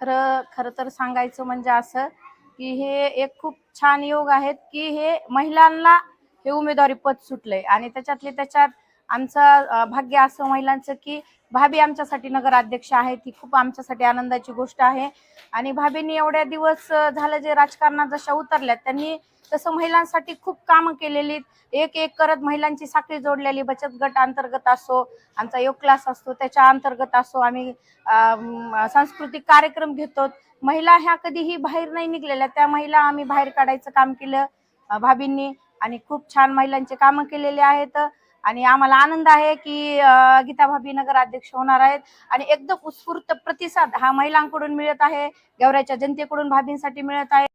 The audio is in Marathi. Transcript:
खरं खरं तर सांगायचं म्हणजे असं की हे एक खूप छान योग आहेत की हे महिलांना हे उमेदवारी पद सुटलंय. आणि त्याच्यातले त्याच्यात आमचं भाग्य असं महिलांचं की भाभी आमच्यासाठी नगराध्यक्ष आहे. ती खूप आमच्यासाठी आनंदाची गोष्ट आहे. आणि भाभींनी एवढ्या दिवस झालं जे राजकारणात जशा उतरल्यात त्यांनी तसं महिलांसाठी खूप कामं केलेली एक एक करत महिलांची साखळी जोडलेली. बचत गट अंतर्गत असो आमचा योग क्लास असतो त्याच्या अंतर्गत असो आम्ही सांस्कृतिक कार्यक्रम घेतो. महिला ह्या कधीही बाहेर नाही निघलेल्या. त्या महिला आम्ही बाहेर काढायचं काम केलं भाभींनी. आणि खूप छान महिलांचे कामं केलेले आहेत. आणि आम्हाला आनंद आहे की गीता भाभी नगराध्यक्ष होणार आहेत. आणि एकदम उत्स्फूर्त प्रतिसाद हा महिलांकडून मिळत आहे. गौऱ्याच्या जनतेकडून भाभींसाठी मिळत आहे.